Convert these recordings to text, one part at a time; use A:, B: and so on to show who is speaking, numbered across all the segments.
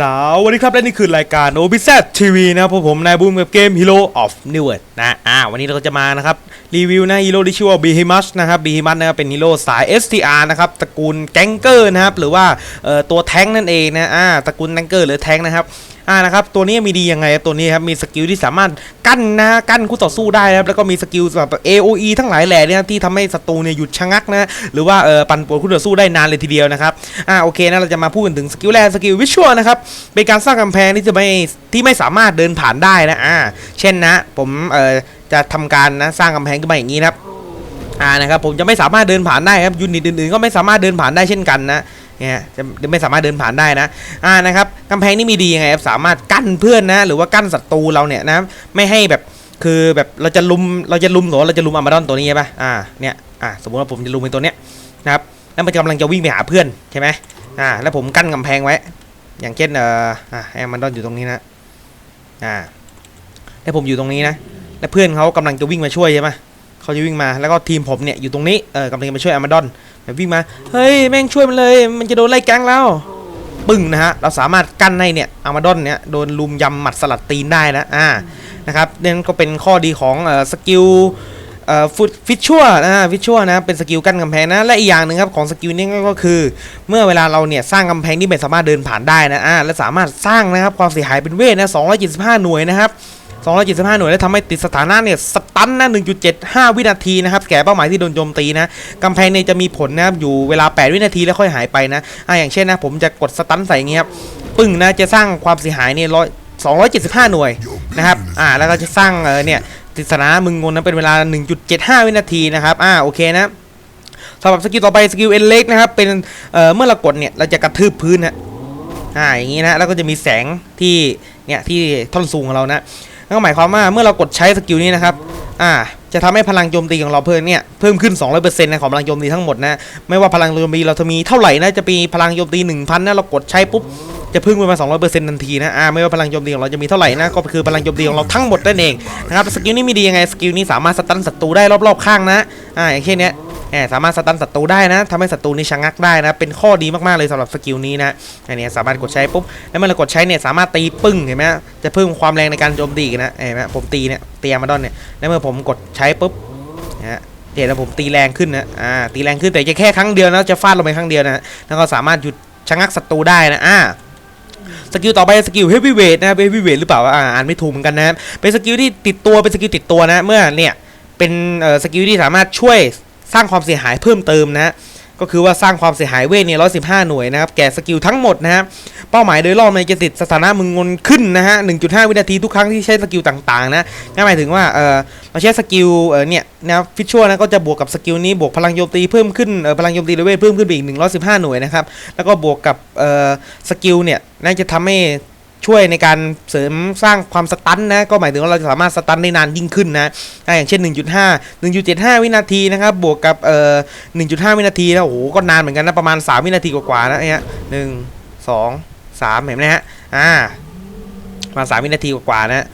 A: สวัสดีครับ และนี่คือรายการ o b z TV นะครับผมนายบูมกับเกม Hero of New World นะอ่าวันนี้เราก็จะมานะครับ รีวิวนะฮีโร่ที่ชื่อว่า Behemoth นะครับ Behemoth นะครับเป็นฮีโร่สาย STR นะครับตระกูลแกงเกอร์นะครับหรือว่าเอ่อตัวแท้งนั่นเองนะอ่าตระกูลแกงเกอร์หรือแท้งนะครับ อ่านะครับตัวนี้มีดียังไงตัวนี้ครับมีสกิลที่สามารถกั้นนะกั้นคู่ต่อสู้ได้นะครับแล้วก็มีสกิลแบบ AOE ทั้งหลายแหล่เนี่ยที่ทำให้ศัตรูเนี่ยหยุดชะงักนะหรือว่าเออปั่นป่วนคู่ต่อสู้ได้นานเลยทีเดียวนะครับอ่าโอเคนะเราจะมาพูดกันถึงสกิลแรกสกิลวิชวลนะครับเป็นการสร้างกำแพงที่จะไม่ที่ไม่สามารถเดินผ่านได้นะอ่าเช่นนะ ผมเออจะทำการนะสร้างกำแพงขึ้นมาอย่างนี้นะครับอ่านะครับผมจะไม่สามารถเดินผ่านได้ครับยูนิตอื่นๆก็ไม่สามารถเดินผ่านได้เช่นกันนะ เนี่ยจะไม่สามารถเดินผ่านได้นะอ่านะครับกำแพงนี่มีดียังไงครับสามารถกั้นเพื่อนนะหรือว่ากั้นศัตรูเราเนี่ยนะไม่ให้แบบคือแบบเราจะลุมเราจะลุมหรือเราจะลุมอามาดอนตัวนี้ใช่ปะอ่าเนี่ยอ่าสมมติว่าผมจะลุมเป็นตัวเนี้ยนะครับแล้วมันกำลังจะวิ่งไปหาเพื่อนใช่ไหมอ่าแล้วผมกั้นกำแพงไว้ อย่างเช่นเอ่ออ่าให้อามาดอนอยู่ตรงนี้นะอ่าแล้วผมอยู่ตรงนี้นะแล้วเพื่อนเขากำลังจะวิ่งมาช่วยใช่ไหม เขาจะวิ่งมาแล้วก็ทีมผมเนี่ยอยู่ตรงนี้เออกำลังจะมาช่วยอามาดอนแบบวิ่งมาเฮ้ยแม่งช่วยมันเลย มันจะโดนไล่แก๊งแล้วปึ้งนะฮะเราสามารถกั้นให้เนี่ยอามาดอนเนี่ยโดนลุมยำหมัดสลัดตีนได้นะอ่านะครับนั่นก็เป็นข้อดีของเอ่อสกิลเอ่อฟุตฟิชชัวนะฟิชชัวนะเป็นสกิลกั้นกำแพงนะและอีกอย่างหนึ่งครับของสกิลนี้ก็คือ เมื่อเวลาเราเนี่ยสร้างกำแพงที่ไม่สามารถเดินผ่านได้นะอ่าและสามารถสร้างนะครับความเสียหายเป็นเวทนะ275หน่วยนะครับ 275 หน่วยและทำให้ติดสถานะเนี่ยสตันนะ1.75 วินาทีนะครับแก่เป้าหมายที่โดนโจมตีนะกำแพงเนี่ยจะมีผลนะครับอยู่เวลา 8 วินาทีแล้วค่อยหายไปนะอ่าอย่างเช่นนะผมจะกดสตันใส่เงี้ยครับปึ้งนะจะสร้างความเสียหายเนี่ยร้อย275 หน่วยนะครับอ่าแล้วก็จะสร้างเออเนี่ยติดสถานะมึงงนนะเป็นเวลา 1.75 วินาทีนะครับอ่าโอเคนะสำหรับสกิลต่อไปสกิลเอ็นเล็กนะครับเป็นเอ่อเมื่อเรากดเนี่ยเราจะกระทืบพื้นนะอ่าอย่างงี้นะแล้วก็จะมีแสงที่เนี่ยที่ท่อนสูงของเรานะ นั่นก็หมายความว่าเมื่อเรากดใช้สกิลนี้นะครับอ่าจะทำให้พลังโจมตีของเราเพิ่มเนี่ยเพิ่มขึ้น 200%นะของพลังโจมตีทั้งหมดนะไม่ว่าพลังโจมตีเราจะมีเท่าไหร่นะจะมีพลังโจมตี 1,000นะเรากดใช้ปุ๊บจะเพิ่มขึ้นมา 200%ทันทีนะอ่าไม่ว่าพลังโจมตีของเราจะมีเท่าไหร่นะก็คือพลังโจมตีของเราทั้งหมดนั่นเองนะครับสกิลนี้มีดียังไงสกิลนี้สามารถสตันศัตรูได้รอบๆข้างนะอ่าอย่างเช่นเนี้ย สามารถสตันศัตรูได้นะทำให้ศัตรูนี่ชะงักได้นะเป็นข้อดีมากๆเลยสำหรับสกิลนี้นะอันเนี้ยสามารถกดใช้ปุ๊บแล้วเมื่อกดใช้เนี่ยสามารถตีปึ้งเห็นไหมจะเพิ่มความแรงในการโจมตีนะเห็นไหมผมตีเนี่ยเตีอามาดอนเนี่ยแล้วเมื่อผมกดใช้ปุ๊บนะเดี๋ยวผมตีแรงขึ้นนะอ่าตีแรงขึ้นแต่จะแค่ครั้งเดียวนะจะฟาดลงไปครั้งเดียวนะแล้วก็สามารถหยุดชะงักศัตรูได้นะอ่าสกิลต่อไปสกิลเฮฟวีเวทนะครับเฮฟวีเวทหรือเปล่าอ่าอ่านไม่ถูกเหมือนกันนะเป็นสกิลที่ติดตัวเป็นสกิลติดตัวนะเมื่อเนี่ยเป็นสกิลที่สามารถช่วย สร้างความเสียหายเพิ่มเติมนะก็คือว่าสร้างความเสียหายเวทเนี่ย115หน่วยนะครับ แก่สกิลทั้งหมดนะครับเป้าหมายโดยรอบมันจะติดสถานะมึงงนขึ้นนะฮะ1.5วินาทีทุกครั้งที่ใช้สกิลต่างๆนะนั่นหมายถึงว่า เออเราใช้สกิล เออเนี่ยนะฟิชชัวนะก็จะบวกกับสกิลนี้บวกพลังโจมตีเพิ่มขึ้น เออพลังโจมตีด้วยเวทเพิ่มขึ้นไปอีก115หน่วยนะครับ แล้วก็บวกกับ เออสกิลเนี่ยน่าจะทำให้ ช่วยในการเสริมสร้างความสตันนะ ก็หมายถึงว่าเราจะสามารถสตันได้นานยิ่งขึ้นนะอย่างเช่น 1.5 1.75 วินาทีนะครับ บวกกับเอ่อ1.5 วินาทีนะโอ้โหก็นานเหมือนกันนะ ประมาณ 3 วินาทีกว่าๆนะเนี่ยหนึ่งสองสามเห็นไหมฮะอ่าประมาณ3วินาทีกว่าๆนะ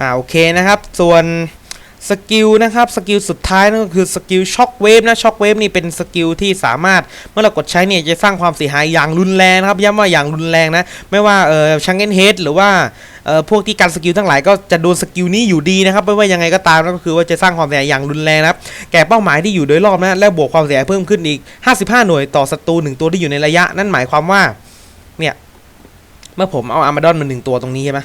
A: อ่าโอเคนะครับ ส่วน สกิลนะครับสกิลสุดท้ายนั่นก็คือสกิลช็อคเวฟนะช็อคเวฟนี่เป็นสกิลที่สามารถเมื่อเรากดใช้เนี่ยจะสร้างความเสียหายอย่างรุนแรงนะครับย้ำว่าอย่างรุนแรงนะไม่ว่าเออชังเกนเฮดหรือว่าเอ่อพวกที่การสกิลทั้งหลายก็จะโดนสกิลนี้อยู่ดีนะครับไม่ว่ายังไงก็ตามนะก็คือว่าจะสร้างความเสียหายอย่างรุนแรงนะครับแก่เป้าหมายที่อยู่โดยรอบนะและบวกความเสียหายเพิ่มขึ้นอีก 55 หน่วยต่อศัตรูหนึ่งตัวที่อยู่ในระยะ นั่นหมายความว่าเนี่ยเมื่อผมเอาอาร์มาดอนมาหนึ่งตัวตรงนี้ใช่ไหม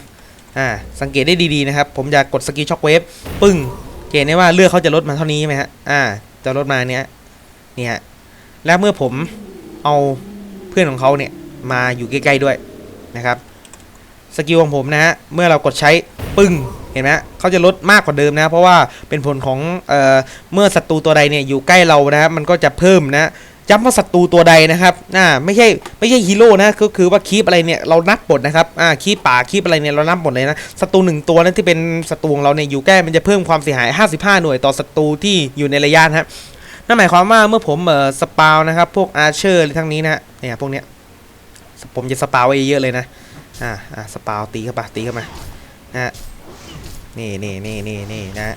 A: อ่าสังเกตได้ดีๆนะครับ ผมจะกดสกิลช็อคเวฟปึ้ง เห็นได้ว่าเลือดเขาจะลดมาเท่านี้ใช่ไหมฮะ อ่า จะลดมาเนี้ยเนี่ยแล้วเมื่อผมเอาเพื่อนของเขาเนี่ยมาอยู่ใกล้ๆด้วยนะครับ สกิลของผมนะฮะ เมื่อเรากดใช้ปึ้ง เห็นไหมฮะเขาจะลดมากกว่าเดิมนะ เพราะว่าเป็นผลของ เอ่อ เมื่อศัตรูตัวใดเนี่ยอยู่ใกล้เรานะครับมันก็จะเพิ่มนะ ย้ำว่าศัตรูตัวใดนะครับอ่าไม่ใช่ไม่ใช่ฮีโร่นะก็คือว่าคีปอะไรเนี่ยเรานับหมดนะครับอ่าคีปป่าคีปอะไรเนี่ยเรานับหมดเลยนะศัตรูหนึ่งตัวนั้นที่เป็นศัตรูของเราเนี่ยอยู่ใกล้มันจะเพิ่มความเสียหาย 55 หน่วยต่อศัตรูที่อยู่ในระยะนะนั่นหมายความว่าเมื่อผมเอ่อสปาวนะครับพวกอาร์เชอร์ทั้งนี้นะเนี่ยพวกเนี้ยผมจะสปาวไว้เยอะเลยนะอ่าอ่าสปาวตีเข้าไปตีเข้ามานะนี่นี่นี่นี่นี่นะฮะ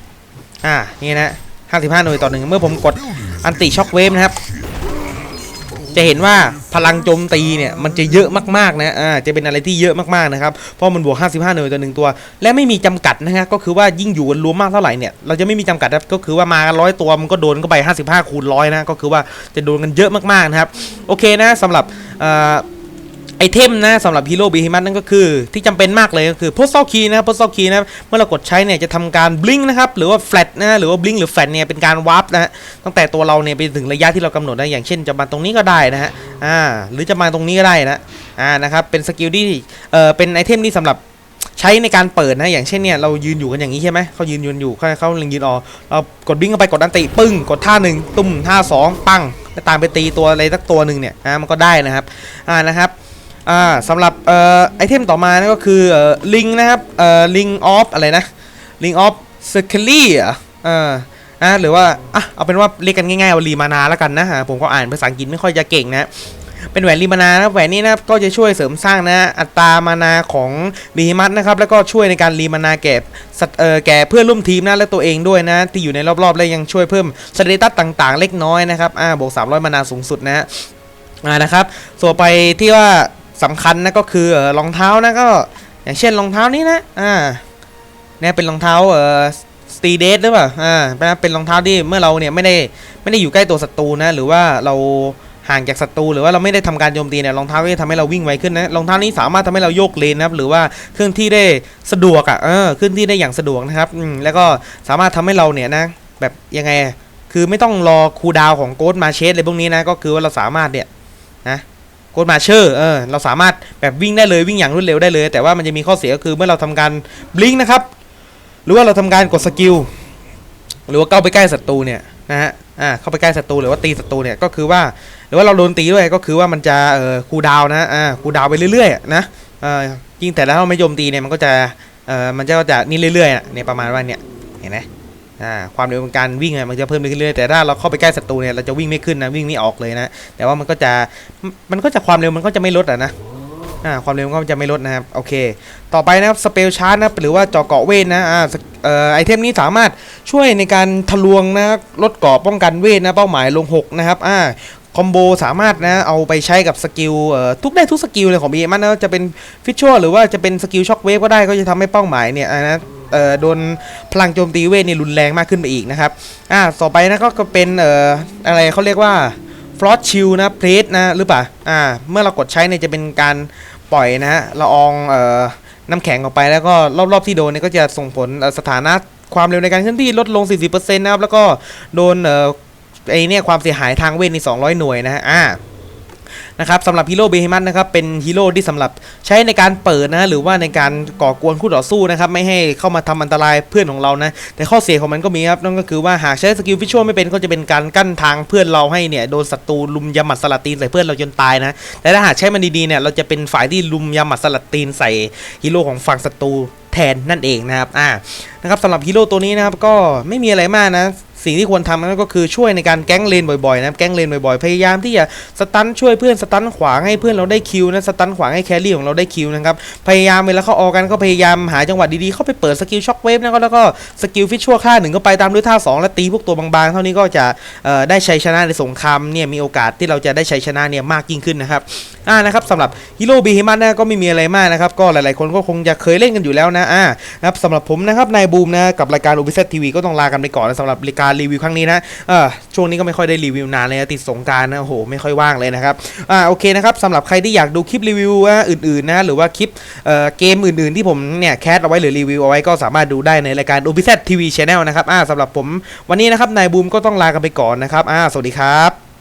A: อ่านี่นะ55 หน่วยต่อหนึ่งเมื่อผมกดอันติช็อคเวฟนะครับ จะเห็นว่าพลังโจมตีเนี่ยมันจะเยอะมากๆนะอ่าจะเป็นอะไรที่เยอะมากๆนะครับเพราะมันบวก 55 หน่วยต่อหนึ่งตัว และไม่มีจำกัดนะฮะก็คือว่ายิ่งอยู่กันรวมมากเท่าไหร่เนี่ยเราจะไม่มีจำกัดครับก็คือว่ามากันร้อยตัวมันก็โดนก็ไป 55 คูณร้อยนะก็คือว่าจะโดนกันเยอะมากๆนะครับโอเคนะสำหรับอ่า ไอเทมนะสำหรับฮีโร่บีฮิมัสนั่นก็คือ ที่จำเป็นมากเลยก็คือโพสต์คีนะโพสต์คีนะเมื่อเรากดใช้เนี่ยจะทำการบลิงนะครับหรือว่าแฟลตนะหรือว่าบลิงหรือแฟลตเนี่ยเป็นการวาร์ปนะฮะตั้งแต่ตัวเราเนี่ยไปถึงระยะที่เรากำหนดนะอย่างเช่นจะมาตรงนี้ก็ได้นะฮะอ่าหรือจะมาตรงนี้ก็ได้นะอ่านะครับเป็นสกิลที่เอ่อเป็นไอเทมที่สำหรับใช้ในการเปิดนะอย่างเช่นเนี่ยเรายืนอยู่กันอย่างนี้ใช่ไหมเขายืนยืนอยู่เขาเขาเล็งยืนออกเรากดบลิงเข้าไปกดอันติปึ้งกดท่าหนึ่งตุ้มท่าสองปังแล้วตามไปตีตัวอะไรสักตัวหนึ่งเนี่ยอ่ามันก็ได้นะครับอ่านะครับ อ่าสำหรับเอ่อไอเทมต่อมานะก็คือเอ่อลิงนะครับเอ่อลิงออฟอะไรนะลิงออฟเซอร์เคิลี่อะเออนะหรือว่าอะเอาเป็นว่าเรียกกันง่ายๆว่ารีมานาแล้วกันนะฮะผมก็อ่านภาษาอังกฤษไม่ค่อยจะเก่งนะเป็นแหวนรีมานานะแหวนนี้นะก็จะช่วยเสริมสร้างนะอัตรามานาของบีมัสนะครับแล้วก็ช่วยในการรีมานาแก่สัตเอ่อแก่เพื่อนร่วมทีมนะและตัวเองด้วยนะที่อยู่ในรอบๆและยังช่วยเพิ่มสเตตัสต่างๆ เล็กน้อยนะครับอ่าบวก300 มานาสูงสุดนะฮะอ่านะครับส่วนไปที่ว่า สำคัญนะก็คือรองเท้านะก็อย่างเช่นรองเท้านี้นะอ่าเนี่ยเป็นรองเท้าเอ่อสตีเดสหรือเปล่าอ่าเป็นรองเท้าที่เมื่อเราเนี่ยไม่ได้ไม่ได้อยู่ใกล้ตัวศัตรูนะ หรือว่าเราห่างจากศัตรูหรือว่าเราไม่ได้ทำการโจมตีเนี่ยรองเท้าก็จะทำให้เราวิ่งไวขึ้นนะรองเท้านี้สามารถทำให้เราโยกเลนนะครับหรือว่าเคลื่อนที่ได้สะดวกอะเออเคลื่อนที่ได้อย่างสะดวกนะครับอืมแล้วก็สามารถทำให้เราเนี่ยนะ แบบยังไงคือไม่ต้องรอคูดาวของโกดมาเชสอะไรพวกนี้นะก็คือว่าเราสามารถเนี่ยนะ โกดมาเชอร์เออเราสามารถแบบวิ่งได้เลยวิ่งอย่างรวดเร็วได้เลย แต่ว่ามันจะมีข้อเสียก็คือเมื่อเราทำการบลิงนะครับ หรือว่าเราทำการกดสกิลหรือว่าเข้าไปใกล้ศัตรูเนี่ยนะฮะอ่าเข้าไปใกล้ศัตรูหรือว่าตีศัตรูเนี่ยก็คือว่าหรือว่าเราโดนตีด้วยก็คือว่ามันจะเอ่อคูดาวนะอ่าคูดาวไปเรื่อยๆนะเออยิ่งแต่ถ้าเราไม่โจมตีเนี่ยมันก็จะเอ่อมันจะก็จะนี่เรื่อยๆเนี่ยประมาณว่าเนี่ยเห็นไหม อ่าความเร็วของการวิ่งมันจะเพิ่มไปเรื่อยๆแต่ถ้าเราเข้าไปใกล้ศัตรูเนี่ยเราจะวิ่งไม่ขึ้นนะวิ่งไม่ออกเลยนะ แต่ว่ามันก็จะมันก็จะความเร็วมันก็จะไม่ลดอะนะอ่าความเร็วมันก็จะไม่ลดนะครับโอเค ต่อไปนะครับสเปลชาร์จนะหรือว่าเจาะเกาะเวทนะอ่าเอ่อไอเทมนี้สามารถช่วยในการทะลวงนะลดเกราะป้องกันเวทนะเป้าหมายลง 6 นะครับอ่าคอมโบสามารถนะเอาไปใช้กับสกิลทุกได้ทุกสกิลเลยของบีมันนะจะเป็นฟิชชัวหรือว่าจะเป็นสกิลช็อคเวฟก็ได้ก็จะทำให้เป้าหมายเนี่ยนะ เอ่อโดนพลังโจมตีเวทนี่รุนแรงมากขึ้นไปอีกนะครับอ่าต่อไปนะก็ก็เป็นเอ่ออะไรเขาเรียกว่าฟลอตชิลนะเพลสนะหรือเปล่าอ่าเมื่อเรากดใช้เนี่ยจะเป็นการปล่อยนะฮะละอองเอ่อน้ำแข็งออกไปแล้วก็รอบๆที่โดนเนี่ยก็จะส่งผลสถานะความเร็วในการเคลื่อนที่ลดลง 40%นะครับแล้วก็โดนเอ่อไอเนี่ยความเสียหายทางเวทนี่200 หน่วยนะฮะอ่า นะครับสำหรับฮีโร่เบฮิมัสนะครับเป็นฮีโร่ที่สำหรับใช้ในการเปิดนะหรือว่าในการก่อกวนคู่ต่อสู้นะครับไม่ให้เข้ามาทำอันตรายเพื่อนของเรานะแต่ข้อเสียของมันก็มีครับนั่นก็คือว่าหากใช้สกิลฟิชชวลไม่เป็นก็จะเป็นการกั้นทางเพื่อนเราให้เนี่ยโดนศัตรูลุมยำหมัดสลัดตีนใส่เพื่อนเราจนตายนะแต่ถ้าหากใช้มันดีๆเนี่ยเราจะเป็นฝ่ายที่ลุมยำหมัดสลัดตีนใส่ฮีโร่ของฝั่งศัตรูแทนนั่นเองนะครับอ่านะครับสำหรับฮีโร่ตัวนี้นะครับก็ไม่มีอะไรมากนะ สิ่งที่ควรทำนั่นก็คือช่วยในการแก๊งเลนบ่อยๆนะแก๊งเลนบ่อยๆพยายามที่จะสตันช่วยเพื่อนสตันขวางให้เพื่อนเราได้คิวนะสตันขวางให้แครี่ของเราได้คิวนะครับพยายามเวลาเขาออกกันก็พยายามหาจังหวะดีๆเข้าไปเปิดสกิลช็อคเวฟนะก็แล้วก็สกิลฟิชชั่วค่าหนึ่งก็ไปตามด้วยท่าสองแล้วตีพวกตัวบางๆ เท่านี้ก็จะได้ชัยชนะในสงครามเนี่ยมีโอกาสที่เราจะได้ชัยชนะเนี่ยมากยิ่งขึ้นนะครับอ่านะครับสำหรับฮีโร่บีฮิมัสนะก็ไม่มีอะไรมากนะครับก็หลายๆคนก็คงจะเคยเล่นกันอยู่แล้วนะอ่านะครับสำหรับผมนะครับนายบูมนะกับรายการโอ z ซตทีวีก็ต้องลากันไปก่อนนะสำหรับรายการรีวิวครั้งนี้นะเออช่วงนี้ก็ไม่ค่อยได้รีวิวนานเลยนะติดสงการนะโอ้โหไม่ค่อยว่างเลยนะครับอ่าโอเคนะครับสำหรับใครที่อยากดูคลิปรีวิวอื่นๆนะหรือว่าคลิปเอ่อเกมอื่นๆ ที่ผมเนี่ยแคสเอาไว้หรือรีวิวเอาไว้ก็สามารถดูได้ในรายการ o b z TV Channel นะครับอ่าสำหรับผมวันนี้นะครับนายบูมก็ต้องลากันไปก่อนนะครับอ่าสวัสดีครับ